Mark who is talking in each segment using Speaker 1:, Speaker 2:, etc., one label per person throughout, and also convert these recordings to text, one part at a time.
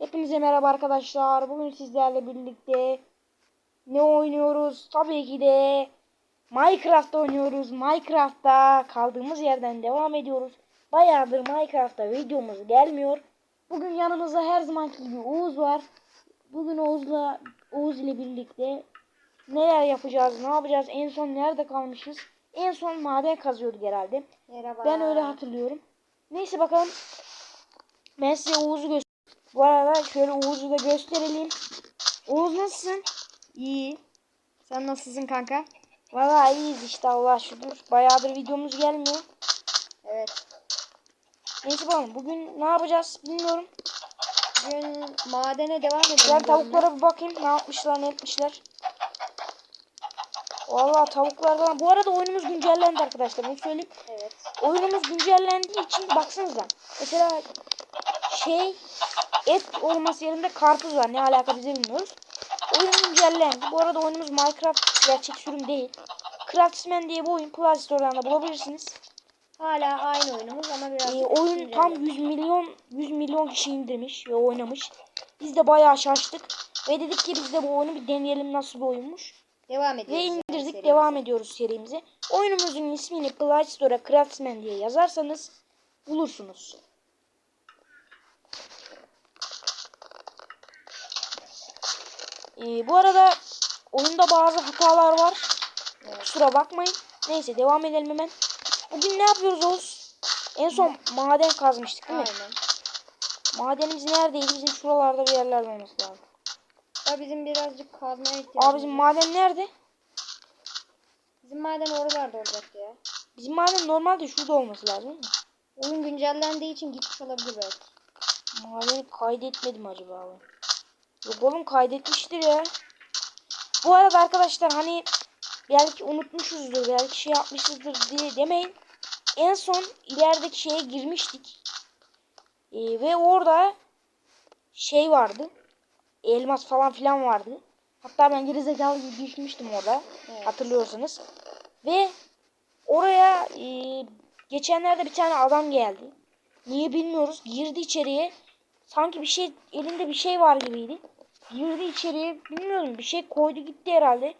Speaker 1: Hepinize merhaba arkadaşlar. Bugün sizlerle birlikte ne oynuyoruz? Tabii ki de Minecraft oynuyoruz. Minecraft'ta kaldığımız yerden devam ediyoruz. Bayağıdır Minecraft'ta videomuz gelmiyor. Bugün yanımızda her zamanki gibi Oğuz var. Bugün Oğuz'la Oğuz ile birlikte neler yapacağız, ne yapacağız, en son nerede kalmışız? En son maden kazıyorduk herhalde.
Speaker 2: Merhaba.
Speaker 1: Ben öyle hatırlıyorum. Neyse bakalım. Ben size Oğuz'u göster. Bu arada şöyle Oğuz'u da gösterelim. Oğuz nasılsın?
Speaker 2: İyi. Sen nasılsın kanka?
Speaker 1: Vallahi iyiyiz işte Allah şükür. Bayağıdır videomuz gelmiyor.
Speaker 2: Evet.
Speaker 1: Neyse bakalım bugün ne yapacağız bilmiyorum.
Speaker 2: Bugün madene devam edelim.
Speaker 1: Ben tavuklara bir bakayım ne yapmışlar ne etmişler. Vallahi tavuklardan. Bu arada oyunumuz güncellendi arkadaşlar. Bunu söyleyeyim.
Speaker 2: Evet.
Speaker 1: oyunumuz güncellendiği için baksanıza. Mesela şey et olması yerinde karpuz var. Ne alaka bize bilmiyoruz. Oyun güncellendi. Bu arada oyunumuz Minecraft gerçek sürüm değil. Craftsman diye bir oyun Play Store'dan da bulabilirsiniz.
Speaker 2: Hala aynı oyunumuz ama biraz
Speaker 1: Ee, oyun tam 100 milyon 100 milyon kişi indirmiş ve oynamış. Biz de bayağı şaştık ve dedik ki biz de bu oyunu bir deneyelim nasıl bir oyunmuş.
Speaker 2: devam
Speaker 1: Ve
Speaker 2: ediyoruz. yani
Speaker 1: indirdik
Speaker 2: serimize.
Speaker 1: devam ediyoruz serimize. Oyunumuzun ismini Play Store'a Craftsman diye yazarsanız bulursunuz. Ee, bu arada oyunda bazı hatalar var.
Speaker 2: Evet.
Speaker 1: Kusura bakmayın. Neyse devam edelim hemen. Bugün ne yapıyoruz Oğuz? En son maden kazmıştık değil mi?
Speaker 2: Aynen.
Speaker 1: Madenimiz neredeydi? Bizim şuralarda bir yerlerde olması lazım.
Speaker 2: Ya bizim birazcık kazmaya ihtiyacımız
Speaker 1: Aa bizim
Speaker 2: var.
Speaker 1: maden nerede?
Speaker 2: Bizim maden oralarda olacaktı ya.
Speaker 1: Bizim maden normalde şurada olması lazım?
Speaker 2: Oyun güncellendiği için gitmiş olabilir belki.
Speaker 1: Madeni kaydetmedim acaba abi? Yok oğlum kaydetmiştir ya. Bu arada arkadaşlar hani belki unutmuşuzdur, belki şey yapmışızdır diye demeyin. En son ilerideki şeye girmiştik. Ee, ve orada şey vardı. Elmas falan filan vardı. Hatta ben gerizekalı gibi düşmüştüm orada.
Speaker 2: Evet.
Speaker 1: Hatırlıyorsanız. Ve oraya e, geçenlerde bir tane adam geldi. Niye bilmiyoruz. Girdi içeriye. Sanki bir şey elinde bir şey var gibiydi. Girdi içeriye. Bilmiyorum bir şey koydu gitti herhalde.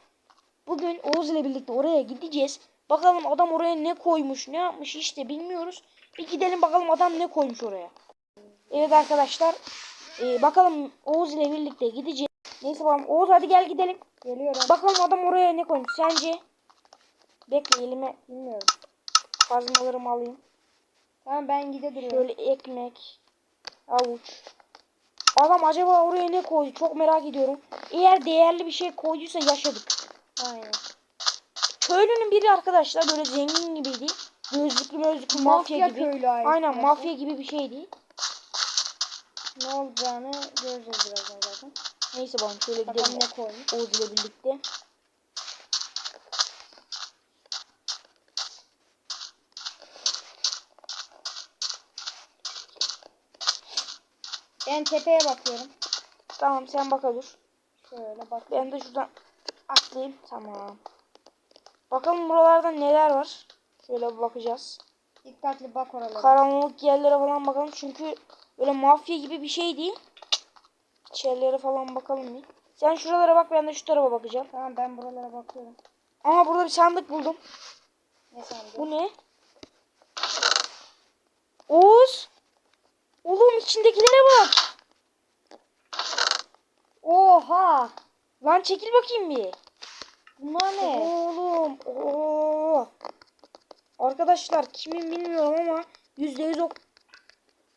Speaker 1: Bugün Oğuz ile birlikte oraya gideceğiz. Bakalım adam oraya ne koymuş, ne yapmış işte bilmiyoruz. Bir gidelim bakalım adam ne koymuş oraya. Evet arkadaşlar. e, bakalım Oğuz ile birlikte gideceğiz. Neyse bakalım Oğuz hadi gel gidelim.
Speaker 2: Geliyorum.
Speaker 1: Bakalım adam oraya ne koymuş sence? Bekle elime
Speaker 2: Bilmiyorum.
Speaker 1: kazmalarımı alayım.
Speaker 2: Tamam ben gide duruyorum.
Speaker 1: Şöyle ekmek, avuç. Adam acaba oraya ne koydu? Çok merak ediyorum. Eğer değerli bir şey koyduysa yaşadık.
Speaker 2: Aynen.
Speaker 1: Köylünün biri arkadaşlar böyle zengin gibiydi. Gözlüklü gözlüklü mafya,
Speaker 2: Mafya
Speaker 1: gibi.
Speaker 2: köylü ailesi
Speaker 1: Aynen mafya gibi bir şeydi.
Speaker 2: Ne olacağını göreceğiz birazdan zaten.
Speaker 1: Neyse bakalım şöyle
Speaker 2: Bakalım
Speaker 1: gidelim.
Speaker 2: ne koymuş.
Speaker 1: Oğuz ile birlikte.
Speaker 2: Ben tepeye bakıyorum.
Speaker 1: Tamam sen baka dur.
Speaker 2: Şöyle bak.
Speaker 1: Ben de şuradan atlayayım. Tamam. Bakalım buralarda neler var. Şöyle bakacağız.
Speaker 2: Dikkatli bak oralara.
Speaker 1: Karanlık yerlere falan bakalım. Çünkü böyle mafya gibi bir şey değil. İçerilere falan bakalım bir. Sen şuralara bak ben de şu tarafa bakacağım.
Speaker 2: Tamam ben buralara bakıyorum.
Speaker 1: Ama burada bir sandık buldum.
Speaker 2: Ne sandın?
Speaker 1: Bu ne? Oğuz. Oğlum içindekilere bak.
Speaker 2: Oha!
Speaker 1: Lan çekil bakayım bir.
Speaker 2: Bunlar ne?
Speaker 1: Oğlum. Oo. Arkadaşlar kimin bilmiyorum ama %100 o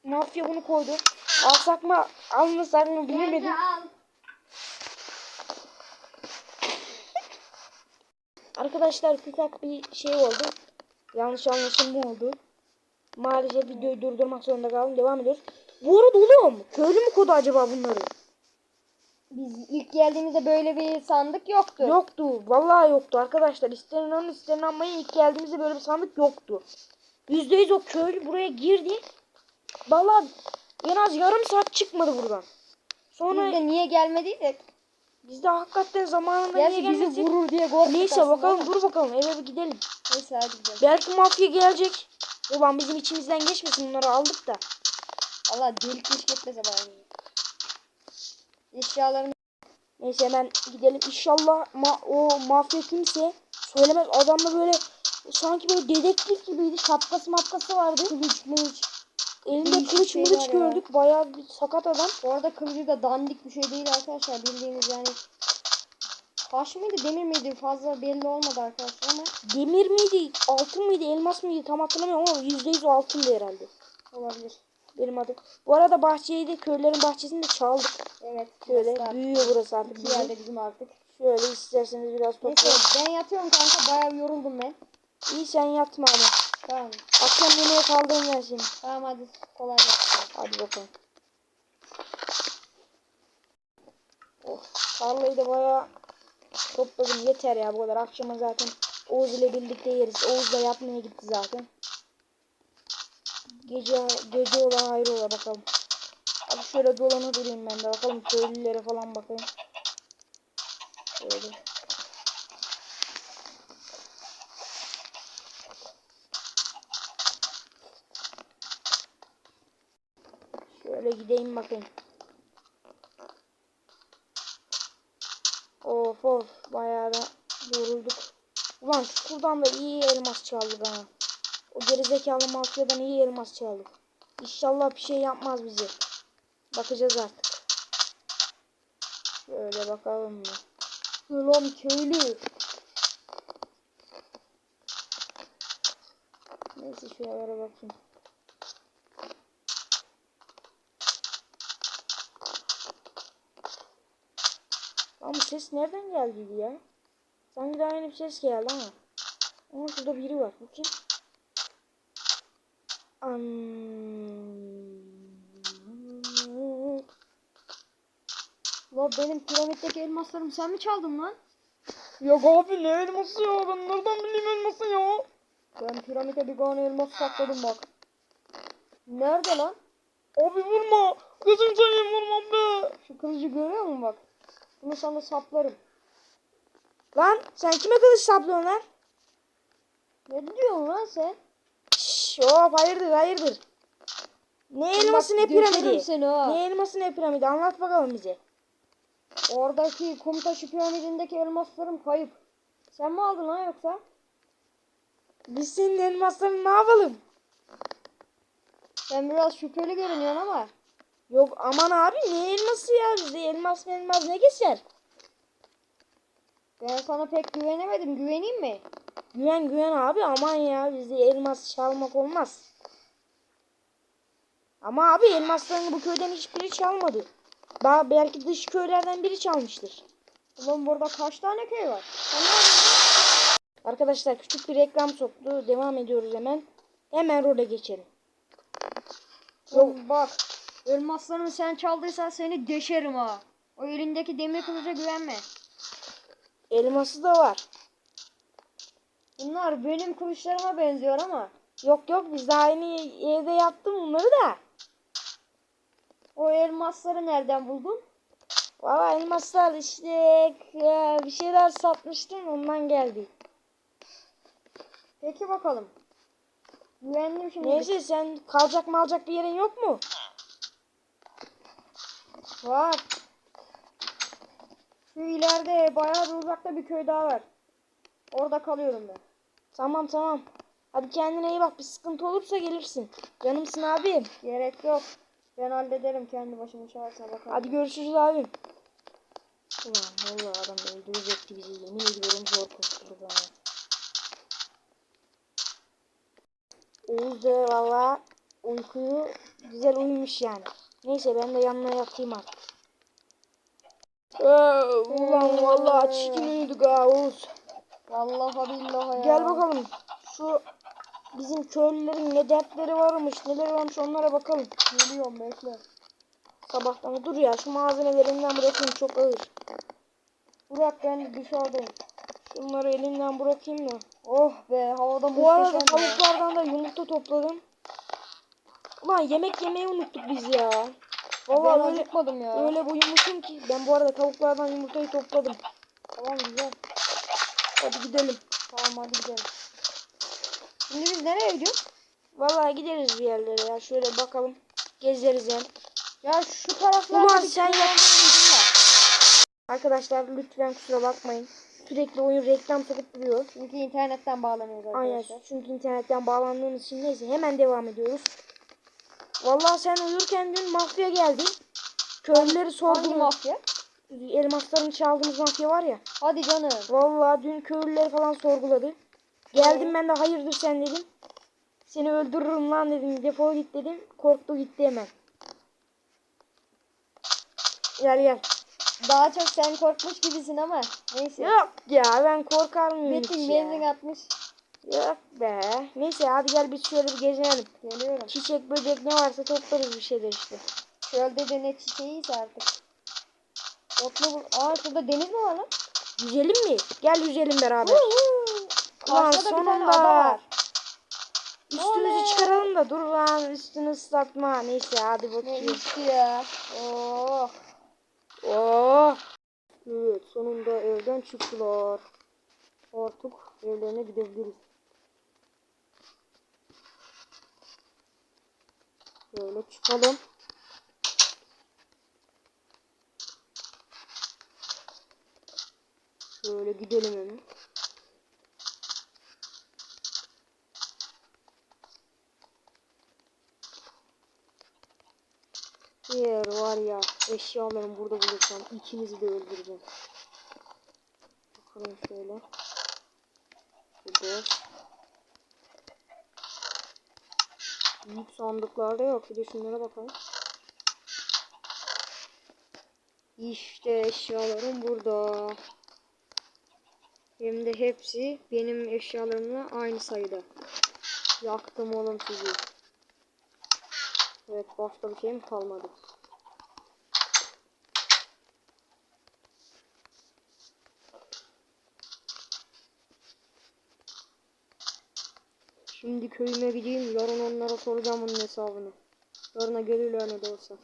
Speaker 1: mafya bunu koydu. Alsak mı almasak mı bilemedim. Arkadaşlar kısak bir şey oldu. Yanlış anlaşılma oldu. Maalesef videoyu durdurmak zorunda kaldım. Devam ediyoruz. Bu arada oğlum köylü mü kodu acaba bunları?
Speaker 2: Biz ilk geldiğimizde böyle bir sandık yoktu.
Speaker 1: Yoktu. Vallahi yoktu arkadaşlar. İsterin alın isterin almayın. İlk geldiğimizde böyle bir sandık yoktu. Yüzde yüz o köylü buraya girdi. Vallahi en az yarım saat çıkmadı buradan. Sonra
Speaker 2: Biz de niye gelmediysek.
Speaker 1: biz de hakikaten zamanında
Speaker 2: Gerçi
Speaker 1: niye
Speaker 2: bizi
Speaker 1: gelmesek?
Speaker 2: vurur diye korktuk
Speaker 1: Neyse
Speaker 2: aslında
Speaker 1: bakalım dur bakalım eve bir gidelim.
Speaker 2: Neyse hadi gidelim.
Speaker 1: Belki mafya gelecek. Ulan bizim içimizden geçmesin bunları aldık da.
Speaker 2: Allah delik deşik etmese bari. Eşyalarını
Speaker 1: Neyse hemen gidelim. İnşallah ma o mafya kimse söylemez. Adamda böyle sanki böyle dedektif gibiydi. Şapkası mapkası vardı.
Speaker 2: kılıç mılıç.
Speaker 1: Elinde kılıç
Speaker 2: şeyler
Speaker 1: mılıç
Speaker 2: ya.
Speaker 1: gördük. Bayağı bir sakat adam.
Speaker 2: Bu arada kılıcı da dandik bir şey değil arkadaşlar. Bildiğiniz yani taş mıydı demir miydi fazla belli olmadı arkadaşlar ama
Speaker 1: Demir miydi, altın mıydı, elmas mıydı tam hatırlamıyorum ama yüzde yüz altındı herhalde.
Speaker 2: olabilir.
Speaker 1: Benim adım. Bu arada bahçeyi de köylerin bahçesini de çaldık.
Speaker 2: Evet.
Speaker 1: Şöyle
Speaker 2: burası
Speaker 1: büyüyor burası artık. bizim.
Speaker 2: yerde bizim artık.
Speaker 1: Şöyle isterseniz biraz
Speaker 2: Neyse
Speaker 1: toplayalım.
Speaker 2: ben yatıyorum kanka bayağı yoruldum ben.
Speaker 1: İyi sen yatma abi.
Speaker 2: Tamam.
Speaker 1: Akşam yemeğe kaldığım ben seni.
Speaker 2: Tamam hadi kolay gelsin.
Speaker 1: Hadi bakalım. Oh, tarlayı da bayağı topladım. Yeter ya bu kadar. Akşama zaten Oğuz ile birlikte yeriz. Oğuz da yatmaya gitti zaten. Gece gece ola hayır ola bakalım. Hadi şöyle dolanı durayım ben de bakalım köylülere falan bakayım. Şöyle. Şöyle gideyim bakayım. Of of bayağı da yorulduk. Ulan şuradan da iyi elmas çaldık ha. O gerizekalı mafyadan iyi elmas çaldık. İnşallah bir şey yapmaz bize. Bakacağız artık. Şöyle bakalım mı?
Speaker 2: Ulan köylü.
Speaker 1: Neyse şuralara bakayım. Ama bu ses nereden geldi ya? Sanki daha yeni bir ses geldi ama. Ama şurada biri var. Bu kim?
Speaker 2: Ulan benim piramitteki elmaslarımı sen mi çaldın lan?
Speaker 1: Yok abi ne elması ya? Ben nereden bileyim elması ya?
Speaker 2: Ben piramite bir tane elmas sakladım bak. Nerede lan?
Speaker 1: Abi vurma. Gözüm seveyim vurma be.
Speaker 2: Şu kılıcı görüyor musun bak? Bunu sana saplarım.
Speaker 1: Lan sen kime kılıç saplıyorsun lan?
Speaker 2: Ne diyorsun lan sen?
Speaker 1: Şşş hop hayırdır hayırdır. Ne elması ne piramidi? Ne elması ne piramidi anlat bakalım bize.
Speaker 2: Oradaki kum taşı piramidindeki elmaslarım kayıp. Sen mi aldın lan yoksa?
Speaker 1: Biz senin elmaslarını ne yapalım?
Speaker 2: Sen biraz şüpheli görünüyorsun ama.
Speaker 1: Yok aman abi ne elması ya bizde elmas elmas ne geçer?
Speaker 2: Ben sana pek güvenemedim. Güveneyim mi?
Speaker 1: Güven güven abi aman ya bizde elmas çalmak olmaz. Ama abi elmaslarını bu köyden hiçbiri çalmadı. Daha belki dış köylerden biri çalmıştır.
Speaker 2: Ulan burada kaç tane köy var?
Speaker 1: Arkadaşlar küçük bir reklam soktu. Devam ediyoruz hemen. Hemen role geçelim.
Speaker 2: Oğlum bak. Elmaslarımı sen çaldıysan seni deşerim ha. O elindeki demir kılıca güvenme.
Speaker 1: Elması da var.
Speaker 2: Bunlar benim kılıçlarıma benziyor ama.
Speaker 1: Yok yok biz daha yeni evde yaptım bunları da.
Speaker 2: O elmasları nereden buldun?
Speaker 1: Valla elmaslar işte ya, bir şeyler satmıştım ondan geldi.
Speaker 2: Peki bakalım. Güvendim şimdi.
Speaker 1: Neyse sen kalacak malacak bir yerin yok mu?
Speaker 2: Var. Şu ileride bayağı bir uzakta bir köy daha var. Orada kalıyorum ben.
Speaker 1: Tamam tamam. Hadi kendine iyi bak bir sıkıntı olursa gelirsin. Canımsın abim.
Speaker 2: Gerek yok. Ben hallederim kendi başımın çaresine bakarım.
Speaker 1: Hadi görüşürüz abim. Ulan vallahi adam öldürecekti bizi. Yemin ediyorum zor kurtulduk ha. Oğuz da valla uykuyu güzel uyumuş yani. Neyse ben de yanına yatayım artık. Ee, ulan vallahi çirkin uyuduk ha Oğuz.
Speaker 2: Vallahi billahi ya.
Speaker 1: Gel bakalım. Şu bizim köylülerin ne dertleri varmış, neler varmış onlara bakalım.
Speaker 2: Geliyorum bekle.
Speaker 1: Sabahtan dur ya şu malzemelerinden bırakayım çok ağır.
Speaker 2: Burak ben dışarıdayım.
Speaker 1: Şunları elimden bırakayım da.
Speaker 2: Oh be havada
Speaker 1: Bu arada tavuklardan da yumurta topladım. Ulan yemek yemeyi unuttuk biz ya.
Speaker 2: Ben
Speaker 1: Vallahi öyle,
Speaker 2: acıkmadım ya.
Speaker 1: öyle uyumuşum ki. Ben bu arada tavuklardan yumurtayı topladım.
Speaker 2: Tamam güzel.
Speaker 1: Hadi gidelim.
Speaker 2: Tamam hadi gidelim. Şimdi biz nereye gidiyoruz?
Speaker 1: Vallahi gideriz bir yerlere ya. Şöyle bakalım. Gezeriz hem.
Speaker 2: Ya şu taraflarda
Speaker 1: Ulan sen
Speaker 2: köy
Speaker 1: yap-
Speaker 2: olduğunu duydum da.
Speaker 1: Arkadaşlar lütfen kusura bakmayın. Sürekli oyun reklam sokup duruyor.
Speaker 2: Çünkü internetten bağlanıyoruz
Speaker 1: Aynen
Speaker 2: arkadaşlar.
Speaker 1: çünkü internetten bağlandığımız için neyse hemen devam ediyoruz. Vallahi sen uyurken dün mafya geldi. Köylüleri
Speaker 2: Hangi
Speaker 1: sordu.
Speaker 2: mafya?
Speaker 1: Elmaslarını çaldığımız mafya var ya.
Speaker 2: Hadi canım.
Speaker 1: Vallahi dün köylüleri falan sorguladı. Geldim ben de hayırdır sen dedim. Seni öldürürüm lan dedim. Defol git dedim. Korktu gitti hemen. Gel gel.
Speaker 2: Daha çok sen korkmuş gibisin ama. Neyse.
Speaker 1: Yok ya ben korkar mıyım hiç
Speaker 2: Metin
Speaker 1: ya?
Speaker 2: benzin atmış.
Speaker 1: Yok be. Neyse hadi gel biz şöyle bir gezelim.
Speaker 2: Geliyorum.
Speaker 1: Çiçek böcek ne varsa toplarız bir şeyler işte.
Speaker 2: Çölde de ne çiçeğiyse artık. Otlu bul. Aa şurada deniz mi var lan?
Speaker 1: Yüzelim mi? Gel yüzelim beraber. Ulan
Speaker 2: Karşıda da bir tane
Speaker 1: sonunda.
Speaker 2: ada var.
Speaker 1: Üstümüzü
Speaker 2: Oley.
Speaker 1: çıkaralım da dur lan üstünü ıslatma. Neyse hadi
Speaker 2: Ne
Speaker 1: bakayım.
Speaker 2: içti ya. Oh.
Speaker 1: Oh. Evet sonunda evden çıktılar. Artık evlerine gidebiliriz. Böyle çıkalım. Böyle gidelim hemen. Eğer var ya eşyalarımı burada bulursam ikinizi de öldüreceğim. Bakalım şöyle. Burada. Büyük sandıklarda yok. Bir de şunlara bakalım. İşte eşyalarım burada. Hem de hepsi benim eşyalarımla aynı sayıda. Yaktım oğlum sizi. Evet başka bir şeyim kalmadı. Şimdi köyüme gideyim. Yarın onlara soracağım onun hesabını. Yarına gelirler ne de olsa.